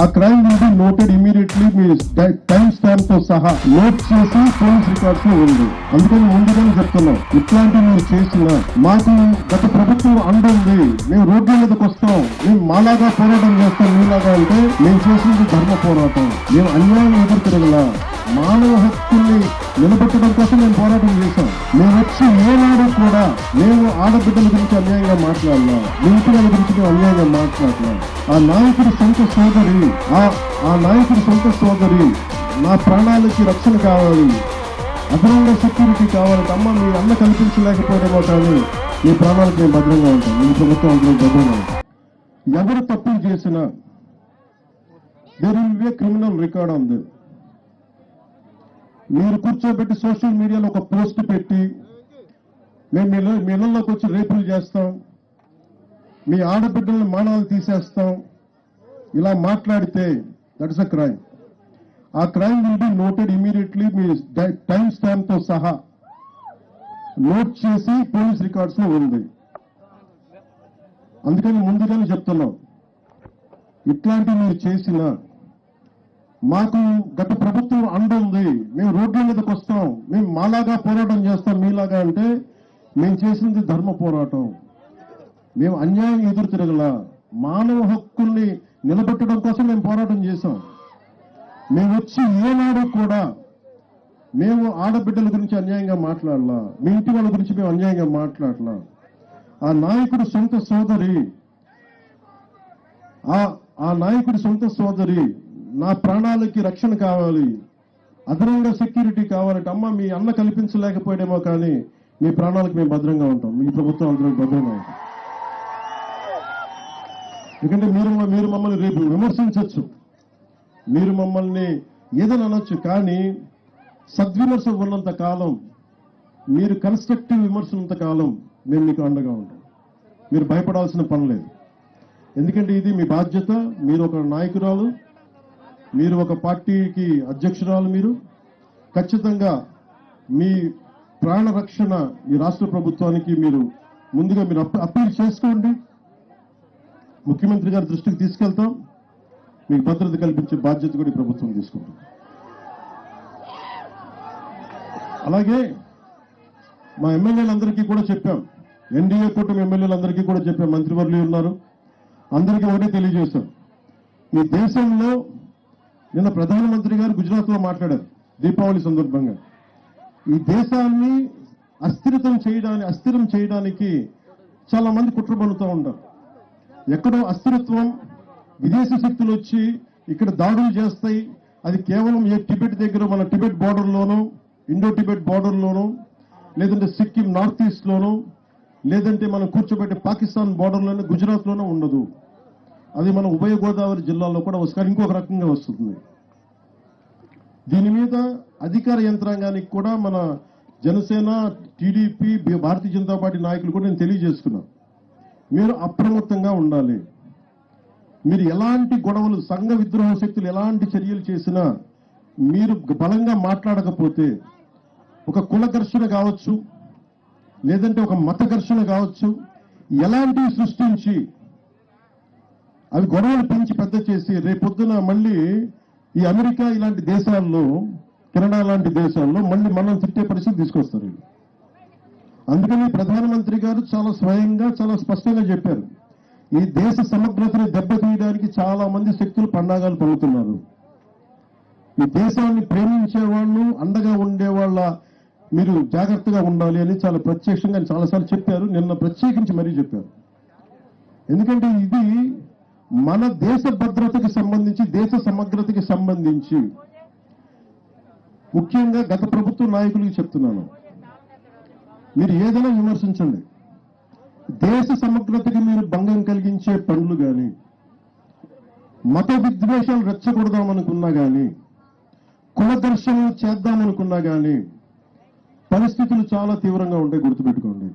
ఆ crime will be noted immediately me time స్టాంప్తో సహా నోట్ చేసి పోలీస్ రికార్డ్స్లో ఉంది. అందుకని ముందుగానే చెప్తున్నాం ఇట్లాంటివి మీరు చేసిన మాకు గత ప్రభుత్వం అండ ఉంది మేము రోడ్ల మీదకి వస్తాం మేము మాలాగా పోరాటం చేస్తాం మీలాగా అంటే మేము చేసింది ధర్మ పోరాటం. మేము అన్యాయం ఎదురు తిరగల. మానవ హక్కుల్ని నిలబెట్టడం కోసం మేము పోరాటం చేశాం. మేము వచ్చి ఏనాడు కూడా మేము ఆడబిడ్డల గురించి అన్యాయంగా మాట్లాడలా. నింపుల గురించి అన్యాయంగా మాట్లాడలా. ఆ నాయకుడి సొంత సోదరు ఆ ఆ నాయకుడి సొంత సోదరి నా ప్రాణాలకి రక్షణ కావాలి. అదనంగా సెక్యూరిటీ కావాలంటే అమ్మ మీ అన్న కల్పించలేకపోవడమో కానీ మీ ప్రాణాలకు నేను భద్రంగా ఉంటాను. మీ ప్రభుత్వం భద్రంగా ఉంటాను ఎవరు తప్పులు చేసినా there will be criminal record ఉంది. మీరు కూర్చోబెట్టి సోషల్ మీడియాలో ఒక పోస్ట్ పెట్టి మేము మీ ఇళ్ళ- మీ వచ్చి రేపులు చేస్తాం. మీ ఆడబిడ్డలను మానాలు తీసేస్తాం. ఇలా మాట్లాడితే దట్ ఇస్ అ క్రైమ్ ఆ crime will be noted immediately me time స్టాంప్తో సహా నోట్ చేసి పోలీస్ రికార్డ్స్లో ఉంది. అందుకని ముందుగానే చెప్తున్నాం. ఇట్లాంటివి మీరు చేసిన మాకు గత ప్రభుత్వం అండ ఉంది మేము రోడ్ల మీదకి వస్తాం మేము మాలాగా పోరాటం చేస్తాం మీలాగా అంటే మేము చేసింది ధర్మ పోరాటం. మేము అన్యాయం ఎదురు తిరగల మానవ హక్కుల్ని నిలబెట్టడం కోసం మేము పోరాటం చేశాం. మేము వచ్చి ఏనాడు కూడా మేము ఆడబిడ్డల గురించి అన్యాయంగా మాట్లాడలా. మీ ఇంటి వాళ్ళ గురించి మేము అన్యాయంగా మాట్లాడలా. ఆ నాయకుడు సొంత సోదరి ఆ ఆ నాయకుడి సొంత సోదరి నా ప్రాణాలకి రక్షణ కావాలి అదనంగా సెక్యూరిటీ కావాలంటే అమ్మ మీ అన్న కల్పించలేకపోయాడేమో కానీ మీ ప్రాణాలకు మేము భద్రంగా ఉంటాం. మీ ప్రభుత్వం అందరూ భద్రంగా ఉంటాం. ఎందుకంటే మీరు మీరు మమ్మల్ని రేపు విమర్శించవచ్చు మీరు మమ్మల్ని ఏదైనా అనొచ్చు కానీ సద్విమర్శ ఉన్నంత కాలం మీరు కన్స్ట్రక్టివ్ విమర్శ ఉన్నంత కాలం మేము మీకు అండగా ఉంటాం. మీరు భయపడాల్సిన పని లేదు. ఎందుకంటే ఇది మీ బాధ్యత మీరు ఒక నాయకురాలు మీరు ఒక పార్టీకి అధ్యక్షురాలు మీరు. ఖచ్చితంగా మీ ప్రాణ రక్షణ ఈ రాష్ట్ర ప్రభుత్వానికి మీరు ముందుగా మీరు అప్ప- అప్పీల్ చేసుకోండి. ముఖ్యమంత్రి గారి దృష్టికి తీసుకెళ్తాం. మీకు భద్రత కల్పించే బాధ్యత కూడా ఈ ప్రభుత్వం తీసుకుంటుంది. అలాగే మా ఎమ్మెల్యేలందరికీ కూడా చెప్పాం. ఎన్డీఏ కూటమి ఎమ్మెల్యేలందరికీ కూడా చెప్పాం. మంత్రివర్యులు ఉన్నారు. అందరికీ ఒకటే తెలియజేశాం. ఈ దేశంలో నిన్న ప్రధానమంత్రి గారు గుజరాత్లో మాట్లాడారు. దీపావళి సందర్భంగా. ఈ దేశాన్ని అస్థిరతం చేయడానికి అస్థిరం చేయడానికి చాలా మంది కుట్ర పన్నుతూ ఉంటారు. ఎక్కడో అస్థిరత్వం విదేశీ శక్తులు వచ్చి ఇక్కడ దాడులు చేస్తాయి. అది కేవలం ఏ టిబెట్ దగ్గర మన టిబెట్ బార్డర్లోనూ ఇండో టిబెట్ బార్డర్లోనూ లేదంటే సిక్కిం నార్త్ ఈస్ట్లోనూ లేదంటే మనం కూర్చోబెట్టే పాకిస్తాన్ బార్డర్లోనే గుజరాత్లోనే ఉండదు. అది మన ఉభయ గోదావరి జిల్లాలో కూడా వస్తుంది ఇంకొక రకంగా వస్తుంది. దీని మీద అధికార యంత్రాంగానికి కూడా మన జనసేన టీడీపీ భారతీయ జనతా పార్టీ నాయకులు కూడా నేను తెలియజేసుకున్నాను మీరు అప్రమత్తంగా ఉండాలి మీరు ఎలాంటి గొడవలు సంఘ విద్రోహ శక్తులు ఎలాంటి చర్యలు చేసినా మీరు బలంగా మాట్లాడకపోతే ఒక కుల ఘర్షణ కావచ్చు లేదంటే ఒక మత ఘర్షణ కావచ్చు ఎలాంటివి సృష్టించి అవి గొడవలు పెంచి పెద్ద చేసి రేపొద్దున మళ్ళీ ఈ అమెరికా ఇలాంటి దేశాల్లో కెనడా లాంటి దేశాల్లో మళ్ళీ మనం తిట్టే పరిస్థితి తీసుకొస్తారు వీళ్ళు. అందుకని ప్రధానమంత్రి గారు చాలా స్వయంగా చాలా స్పష్టంగా చెప్పారు. ఈ దేశ సమగ్రతను దెబ్బతీయడానికి చాలా మంది శక్తులు పండాగాలు పలుకుతున్నారు ఈ దేశాన్ని ప్రేమించే వాళ్ళు అండగా ఉండే వాళ్ళ మీరు జాగ్రత్తగా ఉండాలి అని చాలా ప్రత్యక్షంగా చాలాసార్లు చెప్పారు. నిన్న ప్రత్యేకించి మరీ చెప్పారు. ఎందుకంటే ఇది మన దేశ భద్రతకి సంబంధించి దేశ సమగ్రతకి సంబంధించి ముఖ్యంగా గత ప్రభుత్వ నాయకులకి చెప్తున్నాను. మీరు ఏదైనా విమర్శించండి. దేశ సమగ్రతకి మీరు భంగం కలిగించే పనులు కానీ మత విద్వేషాలు రెచ్చగొడదామనుకున్నా కానీ కుల ఘర్షణలు చేద్దామనుకున్నా కానీ పరిస్థితులు చాలా తీవ్రంగా ఉంటాయి గుర్తుపెట్టుకోండి.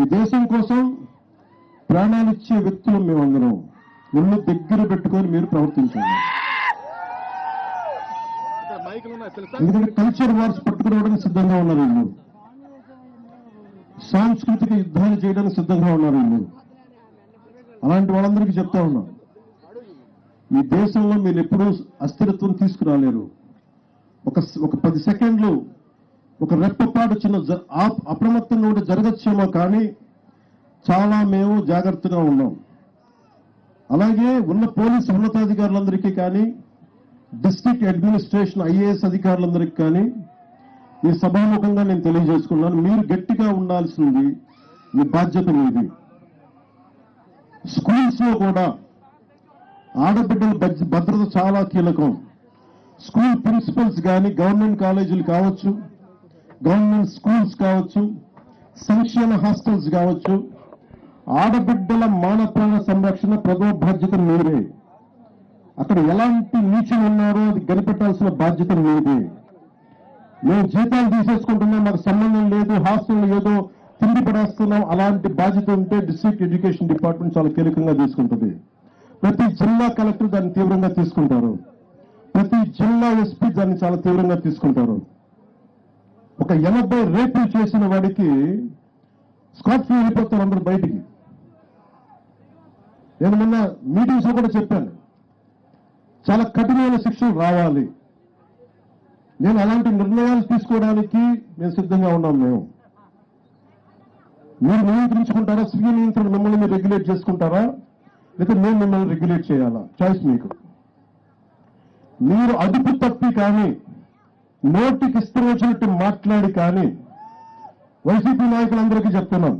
ఈ దేశం కోసం ప్రాణాలిచ్చే వ్యక్తులు మేమందరం. ఒళ్ళు దగ్గర పెట్టుకొని మీరు ప్రవర్తించండి. ఎందుకంటే కల్చర్ వార్స్ పట్టుకురావడానికి సిద్ధంగా ఉన్నారు వీళ్ళు. సాంస్కృతిక యుద్ధాలు చేయడానికి సిద్ధంగా ఉన్నారు వీళ్ళు అలాంటి వాళ్ళందరికీ చెప్తా ఉన్నాం. ఈ దేశంలో మీరు ఎప్పుడూ అస్థిరత్వం తీసుకురాలేరు. ఒక ఒక పది సెకండ్లు ఒక రెప్పపాటు చిన్న జ- అప్రమత్తంగా ఉంటే జరగచ్చేమో కానీ చాలా మేము జాగ్రత్తగా ఉన్నాం. అలాగే ఉన్న పోలీసు ఉన్నతాధికారులందరికీ కానీ డిస్ట్రిక్ట్ అడ్మినిస్ట్రేషన్ ఐఏఎస్ అధికారులందరికీ కానీ ఈ సభాముఖంగా నేను తెలియజేసుకున్నాను మీరు గట్టిగా ఉండాల్సింది మీ బాధ్యత మీది. స్కూల్స్లో కూడా ఆడబిడ్డల భద్ర- భద్రత చాలా కీలకం. స్కూల్ ప్రిన్సిపల్స్ కానీ గవర్నమెంట్ కాలేజీలు కావచ్చు గవర్నమెంట్ స్కూల్స్ కావచ్చు సంక్షేమ హాస్టల్స్ కావచ్చు ఆడబిడ్డల మానప్రాణ సంరక్షణ ప్రథమ బాధ్యత మీరే. అక్కడ ఎలాంటి నీచులు ఉన్నారో అది కనిపెట్టాల్సిన బాధ్యత మీదే. మేము జీతాలు తీసేసుకుంటున్నాం మాకు సంబంధం లేదు హాస్టల్ ఏదో తిండి పడేస్తున్నాం అలాంటి బాధ్యత ఉంటే డిస్ట్రిక్ట్ ఎడ్యుకేషన్ డిపార్ట్మెంట్ చాలా కీలకంగా తీసుకుంటుంది. ప్రతి జిల్లా కలెక్టర్ దాన్ని తీవ్రంగా తీసుకుంటారు. ప్రతి జిల్లా ఎస్పీ దాన్ని చాలా తీవ్రంగా తీసుకుంటారు. ఒక ఎనభై రేపులు చేసిన వాడికి స్కాట్ వెళ్ళిపోతారు అందరు బయటికి. నేను మొన్న మీటింగ్స్లో కూడా చెప్పాను. చాలా కఠినమైన శిక్షలు రావాలి. నేను అలాంటి నిర్ణయాలు తీసుకోవడానికి మేము సిద్ధంగా ఉన్నాం మేము. మీరు నియంత్రించుకుంటారా? స్వీయ నియంత్రణ మిమ్మల్ని మీరు రెగ్యులేట్ చేసుకుంటారా? లేకపోతే మేము మిమ్మల్ని రెగ్యులేట్ చేయాలా? చాయిస్ మీకు. మీరు అదుపు తప్పి కానీ నోటికి ఇష్టం వచ్చినట్టు మాట్లాడి కానీ వైసీపీ నాయకులందరికీ చెప్తున్నాం.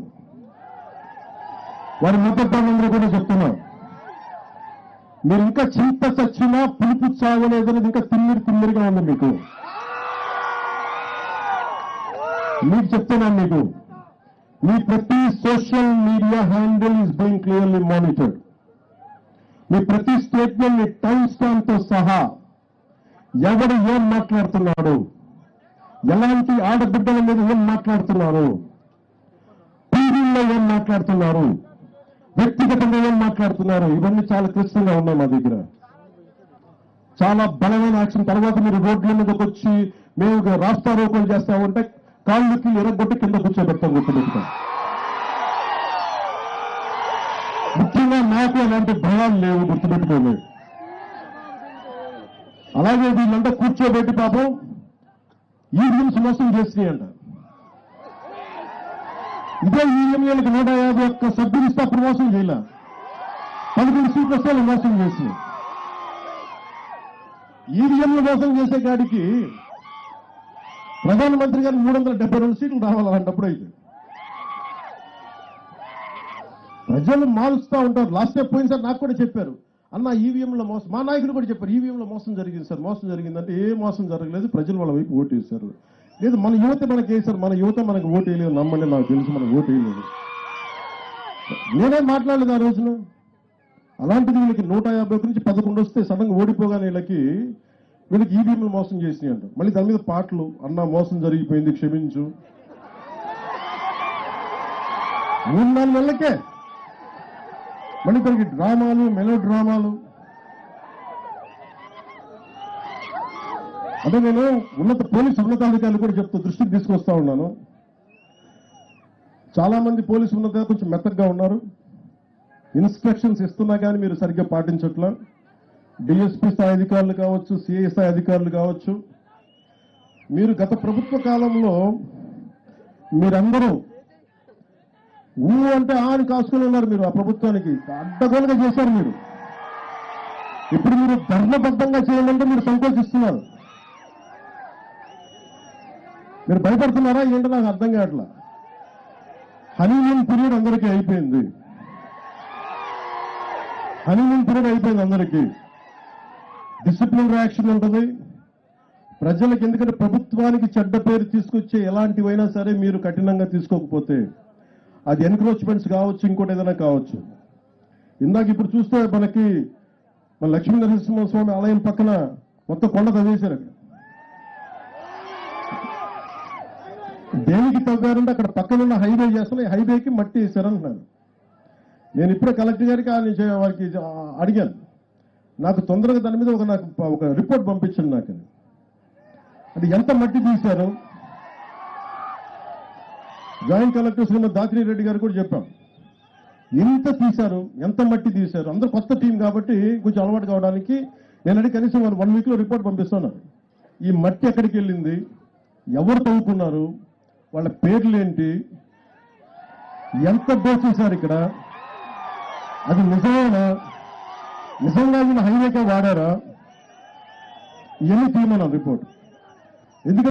వారి మద్దతుదారులందరూ కూడా చెప్తున్నాం. మీరు ఇంకా చింత చచ్చినా పులుపు సాగలేదనేది ఇంకా తిమ్మిరి తిమ్మిరిగా ఉంది మీకు. మీకు చెప్తున్నాను మీకు. మీ ప్రతి social media handle is being clearly monitored మీ ప్రతి స్టేట్మెంట్ మీ టైం స్టాంప్తో సహా ఎవడు ఏం మాట్లాడుతున్నాడు? ఎలాంటి ఆడబిడ్డల మీద ఏం మాట్లాడుతున్నారు? టీవీల్లో ఏం మాట్లాడుతున్నారు? వ్యక్తిగతంగా ఏం మాట్లాడుతున్నారు? ఇవన్నీ చాలా క్లిష్టంగా ఉన్నాయి మా దగ్గర. చాలా బలమైన యాక్షన్. తర్వాత మీరు రోడ్ల మీదకి వచ్చి మేము రాస్తా రోకోలు చేస్తామంటే కాళ్ళకి ఎరగొట్టి కింద కూర్చోబెడతాం గుర్తుపెట్టుకోండి ముఖ్యంగా నాకు అలాంటి భయాలు లేవు గుర్తుపెట్టుకోలేదు అలాగే వీళ్ళంతా కూర్చోబెట్టి పాపం ఈవీఎంస్ మోసం చేసినాయి ఇదే ఈవీఎంలకు నూట యాభై ఒక్క సభ్యులు ఇస్తే అప్పుడు మోసం చేయలే. పదకొండు సీట్లు వస్తే మోసం చేసినాయి ఈవీఎంలు మోసం చేసే కాడికి ప్రధానమంత్రి గారు మూడు వందల డెబ్బై రెండు సీట్లు రావాలి అలాంటప్పుడు అయితే. ప్రజలు మారుస్తూ ఉంటారు. లాస్ట్ టైం సార్ నాకు కూడా చెప్పారు. అన్న ఈవీఎంలో మోసం మా నాయకుడు కూడా చెప్పారు ఈవీఎంలో మోసం జరిగింది సార్ మోసం జరిగిందంటే ఏ మోసం జరగలేదు ప్రజలు వాళ్ళ వైపు ఓటు వేశారు లేదు మన యువత మనకి వేశారు మన యువత మనకు ఓటు వేయలేదు నమ్మండి నాకు తెలుసు మనకు ఓటు వేయలేదు నేనే మాట్లాడలేదు ఆ రోజున? అలాంటిది వీళ్ళకి నూట యాభై నుంచి పదకొండు వస్తే సడన్గా ఓడిపోగానే వీళ్ళకి వీళ్ళకి ఈవీఎంలు మోసం చేసినాయి అంట. మళ్ళీ దాని మీద పాటలు అన్న మోసం జరిగిపోయింది క్షమించు. మూడు నాలుగు నెలలకే. మళ్ళీ దానికి డ్రామాలు మెలో డ్రామాలు అదే నేను ఉన్నత పోలీసు ఉన్నతాధికారులు కూడా చెప్తూ దృష్టికి తీసుకొస్తా ఉన్నాను. చాలా మంది పోలీసు ఉన్నత కొంచెం మెత్తగా ఉన్నారు. ఇన్స్ట్రక్షన్స్ ఇస్తున్నా కానీ మీరు సరిగ్గా పాటించట్లా. డిఎస్పీ స్థాయి అధికారులు కావచ్చు సిఐ స్థాయి అధికారులు కావచ్చు. మీరు గత ప్రభుత్వ కాలంలో మీరందరూ ఊ అంటే ఆ అని కాసుకుని ఉన్నారు మీరు ఆ ప్రభుత్వానికి. అడ్డగోలుగా చేశారు మీరు. ఇప్పుడు మీరు ధర్మబద్ధంగా చేయాలంటే మీరు సంకోచిస్తున్నారు. మీరు భయపడుతున్నారా? ఏంటో నాకు అర్థం కావట్లా. హనీమూన్ పీరియడ్ అందరికీ అయిపోయింది. హనీమూన్ పీరియడ్ అయిపోయింది అందరికీ. డిసిప్లిన్ రియాక్షన్ ఉంటుంది. ప్రజలకు ఎందుకంటే ప్రభుత్వానికి చెడ్డ పేరు తీసుకొచ్చే ఎలాంటివైనా సరే మీరు కఠినంగా తీసుకోకపోతే అది ఎన్క్రోచ్మెంట్స్ కావచ్చు ఇంకోటి ఏదైనా కావచ్చు. ఇందాక ఇప్పుడు చూస్తే మనకి మన లక్ష్మీ నరసింహస్వామి ఆలయం పక్కన మొత్తం కొండ తవ్వేశారు అక్కడ. దేనికి తవ్వారంటే అక్కడ పక్కన ఉన్న హైవే చేస్తున్న హైవేకి మట్టి వేశారు నేను ఇప్పుడే కలెక్టర్ గారికి ఆయన వారికి అడిగాను. నాకు తొందరగా దాని మీద ఒక నాకు ఒక రిపోర్ట్ పంపించండి నాకు అంటే ఎంత మట్టి తీశారు? జాయింట్ కలెక్టర్స్ ఉన్న దాత్రి రెడ్డి గారు కూడా చెప్పాం. ఎంత తీశారు ఎంత మట్టి తీశారు? అందరూ కొత్త టీం కాబట్టి కొంచెం అలవాటు కావడానికి నేనంటే కనీసం వాళ్ళు వన్ వీక్లో రిపోర్ట్ పంపిస్తున్నాను ఈ మట్టి ఎక్కడికి వెళ్ళింది? ఎవరు తవ్వుకున్నారు? వాళ్ళ పేర్లు ఏంటి ఎంత దోచేశారు ఇక్కడ? అది నిజమేనా? నిజంగా వీళ్ళు హైవేకే వాడారా? ఇవన్నీ తీయమన్నాం రిపోర్ట్ ఎందుకంటే